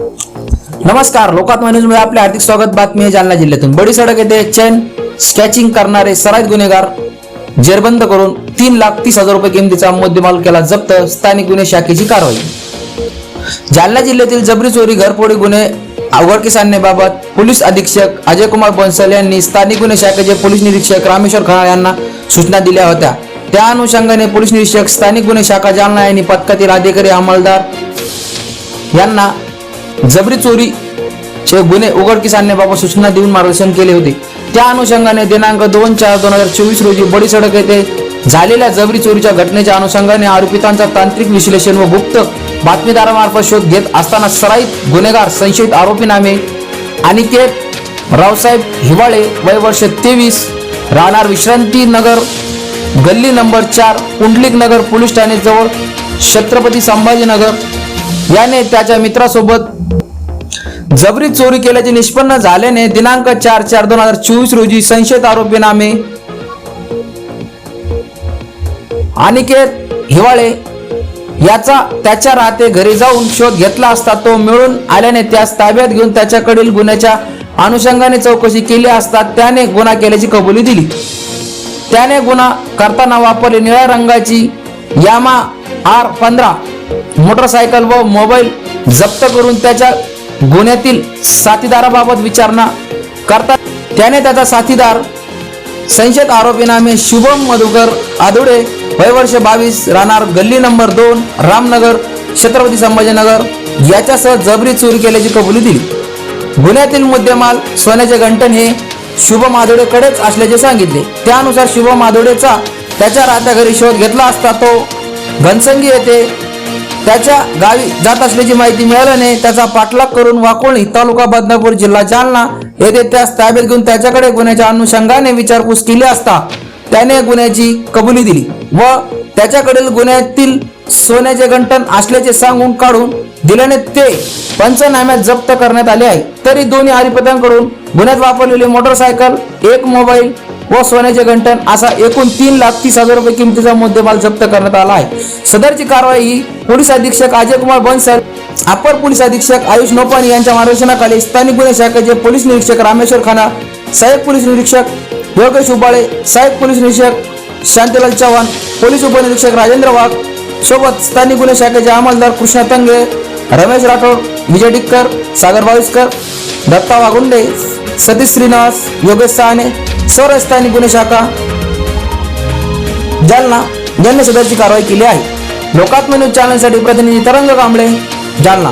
नमस्कार लोकात्मा न्यूजमध्ये आपले हार्दिक स्वागत. बातमी आहे जालना जिल्ह्यातून. बडी सडक येथे चेन स्कॅचिंग करणारे सराईत गुन्हेगार जेरबंद करून तीन लाख तीस हजार रुपये किमतीचा मुद्देमाल केला जप्त. स्थानिक गुन्हे शाखेची कारवाई. जालना जिल्ह्यातील जबरी चोरी घरफोडी गुन्हे अवघडकीस आणण्याबाबत पोलीस अधीक्षक अजय कुमार बन्सल यांनी स्थानिक गुन्हे शाखेचे पोलीस निरीक्षक रामेश्वर खराळ यांना सूचना दिल्या होत्या. त्या अनुषंगाने पोलीस निरीक्षक स्थानिक गुन्हे शाखा जालना यांनी पथकातील अधिकारी अंमलदार यांना जबरी चोरी चे गुन्हे उघडकीस आणण्याबाबत सूचना देऊन मार्गदर्शन केले होते. त्या अनुषंगाने दिनांक दोन चार दोन हजार चोवीस रोजी बडी सडक येथे झालेल्या जबरी चोरीच्या घटनेच्या अनुषंगाने आरोपितांचा तांत्रिक विश्लेषण व गुप्त बातमीदारामार्फत शोध घेत असताना सराईत गुन्हेगार संशयित आरोपी नामे अनिकेत रावसाहेब हिवाळे वय वर्ष तेवीस राहणार विश्रांती नगर गल्ली नंबर चार पुंडलिक नगर पोलीस ठाणे जवळ छत्रपती संभाजीनगर याने त्याच्या मित्रासोबत जबरी चोरी केल्याचे निष्पन्न झाल्याने दिनांक चार चार दोन हजार चोवीस रोजी संशयित आरोपी नामे अनिकेत हिवाळे याचा त्याच्या राहते घरी जाऊन शोध घेतला असता तो मिळून आल्याने त्यास ताब्यात घेऊन त्याच्याकडील गुन्ह्याच्या अनुषंगाने चौकशी केली असता त्याने गुन्हा केल्याची कबुली दिली. त्याने गुन्हा करताना वापरली निळ्या रंगाची यामा आर पंधरा मोटरसायकल व मोबाईल जप्त करून त्याच्या गुन्ह्यातील साथीदाराबाबत विचारणा करतात. त्याने त्याचा साथीदार संशयित आरोपी नामे शुभम मधुकर आदुडे वय वर्ष बावीस राहणार गल्ली नंबर दोन रामनगर छत्रपती संभाजीनगर याच्यासह जबरी चोरी केल्याची कबुली दिली. गुन्ह्यातील मुद्देमाल सोन्याचे गंटन हे शुभ माधुडेकडेच असल्याचे सांगितले. त्यानुसार शुभ माधोडेचा त्याच्या राहत्या घरी शोध घेतला असता तो घनसंगी येथे त्याच्या गावी जात असल्याची माहिती मिळाल्याने त्याचा पाठलाग करून वाकोळणी तालुका बदनापूर जिल्हा जालना येथे त्यास ताब्यात घेऊन त्याच्याकडे गुन्ह्याच्या अनुषंगाने विचारपूस केली असता त्याने गुन्ह्याची कबुली दिली व त्याच्याकडील गुन्ह्यातील सोन्याचे गंटन असल्याचे सांगून काढून दिल्याने ते पंचनाम्यात जप्त करण्यात आले आहे. तरी दोन्ही आरोपितांकडून गुन्ह्यात वापरलेली मोटरसायकल एक मोबाईल व सोन्याचे गंटन असा एकूण तीन लाख तीस हजार रुपये किमतीचा मुद्देमाल जप्त करण्यात आला आहे. सदरची कारवाई ही पोलीस अधीक्षक अजय कुमार बन्सल अपर पोलीस अधीक्षक आयुष नोपानी यांच्या मार्गदर्शनाखाली स्थानिक गुन्हे शाखेचे पोलीस निरीक्षक रामेश्वर खाना सहाय्यक पोलीस निरीक्षक योगेश उबाळे सहाय्यक पोलीस निरीक्षक शांतीलाल चव्हाण पोलीस उपनिरीक्षक राजेंद्र वाघ सोबत स्थानिक गुन्हे शाखेचे अंमलदार कृष्णा तंगे रमेश राठोड विजय डिक्कर सागर बाविस्कर दत्ता वागुंडे सतीश श्रीनिवास योगेश सहाने सर्व आणि गुन्हे शाखा जालना यांनी सदरची कारवाई केली आहे. लोकात्म न्यूज चॅनलसाठी प्रतिनिधी तरंग कांबळे जालना.